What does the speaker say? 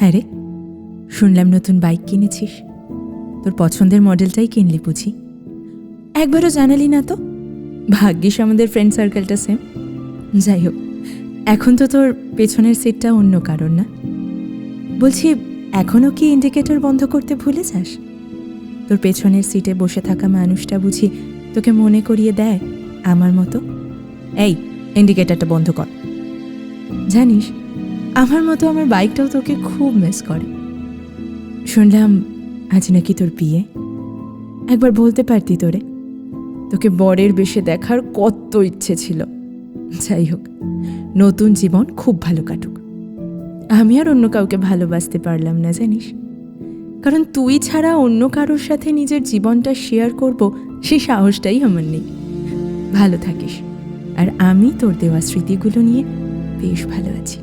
হ্যাঁ রে, শুনলাম নতুন বাইক কিনেছিস। তোর পছন্দের মডেলটাই কিনলি বুঝি। একবারও জানালি না তো? ভাগ্যিস আমাদের ফ্রেন্ড সার্কেলটা সেম যাই হোক, এখন তো তোর পেছনের সিটটা অন্য কারণ না। বলছি এখনও কি ইন্ডিকেটর বন্ধ করতে ভুলে যাস? তোর পেছনের সিটে বসে থাকা মানুষটা বুঝি তোকে মনে করিয়ে দেয় আমার মতো? এই ইন্ডিকেটরটা বন্ধ কর। জানিস আমার মতো আমার বাইকটাও তোকে খুব মিস করে। শুনলাম আজ নাকি তোর বিয়ে। একবার বলতে পারতি তোরে। তোকে বরের বেশে দেখার কত ইচ্ছে ছিল। যাই হোক, নতুন জীবন খুব ভালো কাটুক। আমি আর অন্য কাউকে ভালোবাসতে পারলাম না, জানিস? কারণ তুই ছাড়া অন্য কারোর সাথে নিজের জীবনটা শেয়ার করব সেই সাহসটাই আমার নেই। ভালো থাকিস। আর আমি তোর দেওয়া স্মৃতিগুলো নিয়ে বেশ ভালো আছি।